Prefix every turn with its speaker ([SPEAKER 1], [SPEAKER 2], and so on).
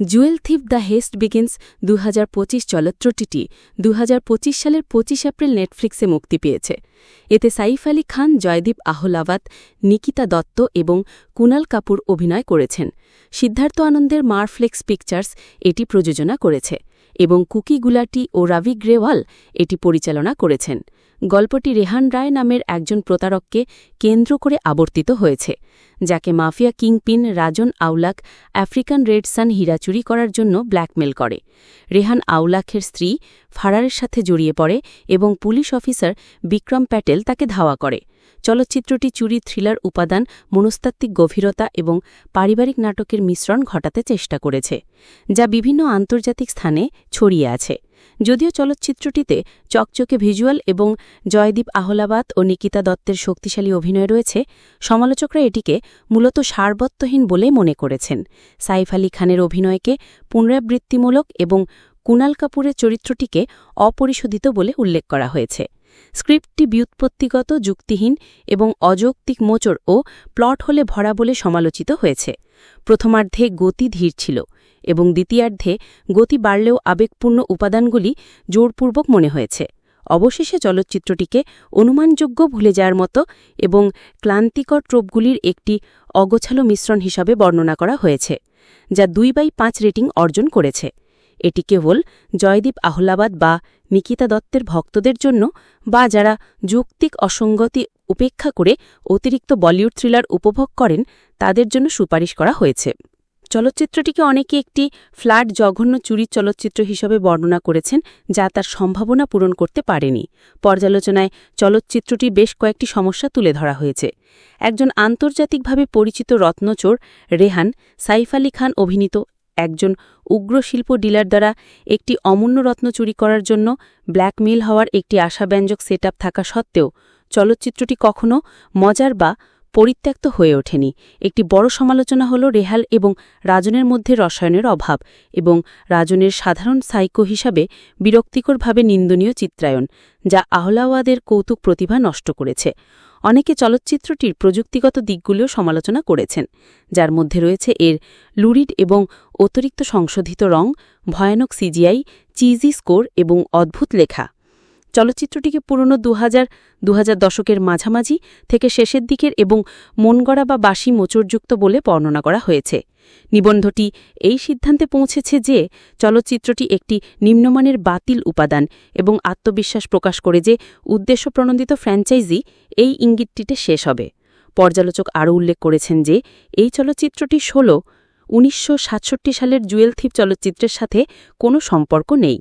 [SPEAKER 1] Jewel thief the heist begins দু চলচ্চিত্রটি দু সালের পঁচিশ এপ্রিল নেটফ্লিক্সে মুক্তি পেয়েছে। এতে সাইফ আলী খান, জয়দীপ আহলাওয়াত, নিকিতা দত্ত এবং কুনাল কাপুর অভিনয় করেছেন। সিদ্ধার্থ আনন্দের মারফ্লেক্স পিকচার্স এটি প্রযোজনা করেছে এবং কুকি গুলাটি ও রাভি গ্রেওয়াল এটি পরিচালনা করেছেন। গল্পটি রেহান রায় নামের একজন প্রতারককে কেন্দ্র করে আবর্তিত হয়েছে, যাকে mafia kingpin Rajan Aulakh, African red sun হীরা চুরি করার জন্য ব্ল্যাকমেল করে। রেহান আউলাখের স্ত্রী ফারারের সাথে জড়িয়ে পড়ে এবং পুলিশ অফিসার বিক্রম প্যাটেল তাকে ধাওয়া করে। চলচ্চিত্রটি চুরি, থ্রিলার উপাদান, মনস্তাত্ত্বিক গভীরতা এবং পারিবারিক নাটকের মিশ্রণ ঘটাতে চেষ্টা করেছে, যা বিভিন্ন আন্তর্জাতিক স্থানে ছড়িয়ে আছে। যদিও চলচ্চিত্রটিতে চকচকে ভিজুয়াল এবং জয়দীপ আহলাবাদ ও নিকিতা দত্তের শক্তিশালী অভিনয় রয়েছে, সমালোচকরা এটিকে মূলত সারবত্তহীন বলে মনে করেছেন। সাইফ আলী খানের অভিনয়কে পুনরাবৃত্তিমূলক এবং কুনাল কাপুরের চরিত্রটিকে অপরিশোধিত বলে উল্লেখ করা হয়েছে। স্ক্রিপ্টটি ব্যুৎপত্তিগত, যুক্তিহীন এবং অযৌক্তিক মোচড় ও প্লট হলে ভরা বলে সমালোচিত হয়েছে। প্রথমার্ধে গতি ধীর ছিল এবং দ্বিতীয়ার্ধে গতি বাড়লেও আবেগপূর্ণ উপাদানগুলি জোরপূর্বক মনে হয়েছে। অবশেষে চলচ্চিত্রটিকে অনুমানযোগ্য ভুলে যাওয়ার মতো এবং ক্লান্তিকর ট্রোপগুলির একটি অগোছালো মিশ্রণ হিসাবে বর্ণনা করা হয়েছে, যা দুই বাই পাঁচ রেটিং অর্জন করেছে। এটি কেবল জয়দীপ আহলাবাদ বা নিকিতা দত্তের ভক্তদের জন্য বা যারা যৌক্তিক অসঙ্গতি উপেক্ষা করে অতিরিক্ত বলিউড থ্রিলার উপভোগ করেন, তাদের জন্য সুপারিশ করা হয়েছে। চলচ্চিত্রটিকে অনেকে একটি ফ্ল্যাট জঘন্য চুরির চলচ্চিত্র হিসেবে বর্ণনা করেছেন, যা তার সম্ভাবনা পূরণ করতে পারেনি। পর্যালোচনায় চলচ্চিত্রটি বেশ কয়েকটি সমস্যা তুলে ধরা হয়েছে। একজন আন্তর্জাতিকভাবে পরিচিত রত্নচোর রেহান সাইফ আলী খান অভিনীত একজন উগ্র শিল্প ডিলার দ্বারা একটি অমূল্য রত্ন চুরি করার জন্য ব্ল্যাকমেইল হওয়ার একটি আশাব্যঞ্জক সেট থাকা সত্ত্বেও চলচ্চিত্রটি কখনও মজার বা পরিত্যক্ত হয়ে ওঠেনি। একটি বড় সমালোচনা হল রেহাল এবং রাজনের মধ্যে রসায়নের অভাব এবং রাজনের সাধারণ সাইকো হিসাবে বিরক্তিকরভাবে নিন্দনীয় চিত্রায়ন, যা আহলাওয়াদের কৌতুক প্রতিভা নষ্ট করেছে। অনেকে চলচ্চিত্রটির প্রযুক্তিগত দিকগুলিও সমালোচনা করেছেন, যার মধ্যে রয়েছে এর লুরিড এবং অতিরিক্ত সংশোধিত রং, ভয়ানক সিজিআই, চিজি স্কোর এবং অদ্ভুত লেখা। চলচ্চিত্রটিকে পুরনো দু হাজার দশকের মাঝামাঝি থেকে শেষের দিকের এবং মনগড়া বা বাসি মোচড়যুক্ত বলে বর্ণনা করা হয়েছে। নিবন্ধটি এই সিদ্ধান্তে পৌঁছেছে যে চলচ্চিত্রটি একটি নিম্নমানের বাতিল উপাদান এবং আত্মবিশ্বাস প্রকাশ করে যে উদ্দেশ্যপ্রণোদিত ফ্র্যাঞ্চাইজি এই ইঙ্গিতটিতে শেষ হবে। পর্যালোচক আরও উল্লেখ করেছেন যে এই চলচ্চিত্রটি ষোলো, উনিশশো সালের জুয়েল থিপ চলচ্চিত্রের সাথে কোনো সম্পর্ক নেই।